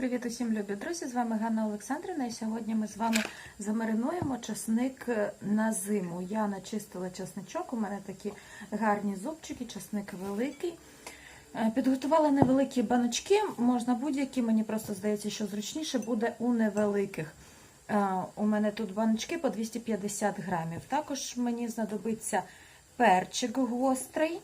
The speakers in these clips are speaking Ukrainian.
Привіт усім любі друзі! З вами Ганна Олександрівна. І сьогодні ми з вами замаринуємо часник на зиму. Я начистила часничок, у мене такі гарні зубчики, часник великий. Е, Підготувала невеликі баночки, можна будь-які, мені просто здається, що зручніше буде у невеликих. Е, У мене тут баночки по 250 грамів. Також мені знадобиться перчик гострий.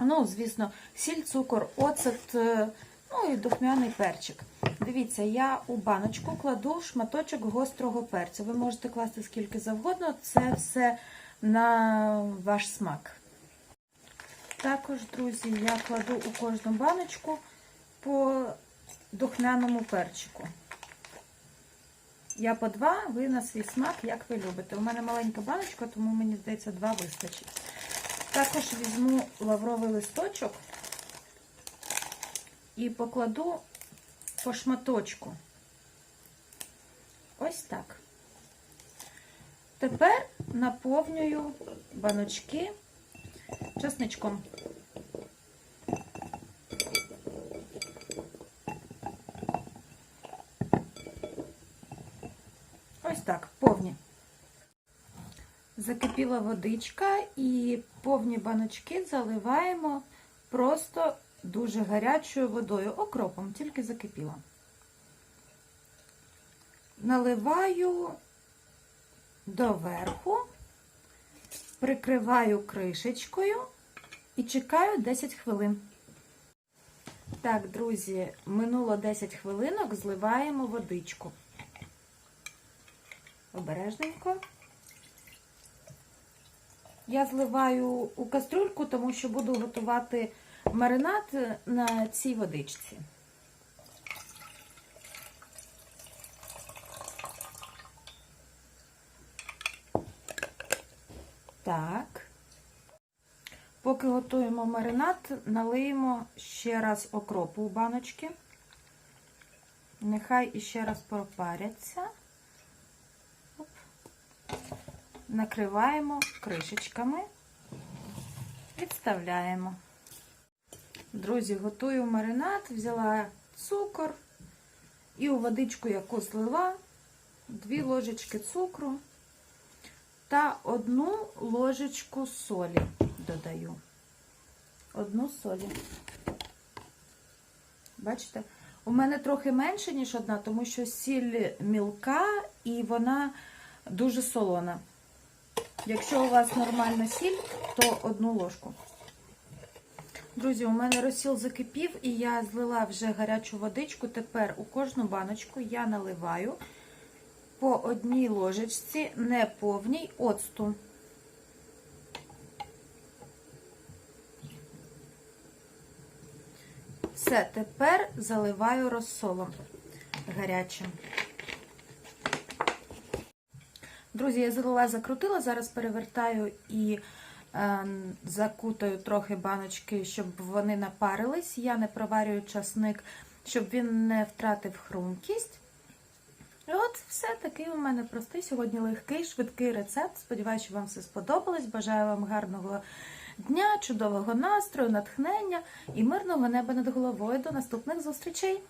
Ну, звісно, сіль, цукор, оцет, е, ну і духмяний перчик. Дивіться, я у баночку кладу шматочок гострого перцю. Ви можете класти скільки завгодно, це все на ваш смак. Також, друзі, я кладу у кожну баночку по духмяному перчику. Я по два, ви на свій смак, як ви любите. У мене маленька баночка, тому мені здається, два вистачить. Також візьму лавровий листочок і покладу по шматочку. Ось так. Тепер наповнюю баночки часничком. Ось так, повні. Закипіла водичка і повні баночки заливаємо просто дуже гарячою водою, окропом, тільки закипіла. Наливаю доверху, прикриваю кришечкою і чекаю 10 хвилин. Так, друзі, минуло 10 хвилинок, зливаємо водичку. Обережненько. Я зливаю у кастрюльку, тому що буду готувати маринад на цій водичці. Так. Поки готуємо маринад, налиємо ще раз окропу у баночки. Нехай іще раз пропаряться. Оп. Накриваємо кришечками, відставляємо. Друзі, готую маринад, взяла цукор і у водичку, яку злила, дві ложечки цукру та одну ложечку солі додаю. Одну солі. Бачите? У мене трохи менше, ніж одна, тому що сіль мілка і вона дуже солона. Якщо у вас нормальна сіль, то одну ложку. Друзі, у мене розсіл закипів, і я злила вже гарячу водичку. Тепер у кожну баночку я наливаю по одній ложечці, не повній оцту. Все, тепер заливаю розсолом гарячим. Друзі, я залила, закрутила, зараз перевертаю і закутаю трохи баночки, щоб вони напарились. Я не проварюю часник, щоб він не втратив хрумкість. І от все такий у мене простий сьогодні легкий, швидкий рецепт. Сподіваюся, що вам все сподобалось. Бажаю вам гарного дня, чудового настрою, натхнення і мирного неба над головою. До наступних зустрічей!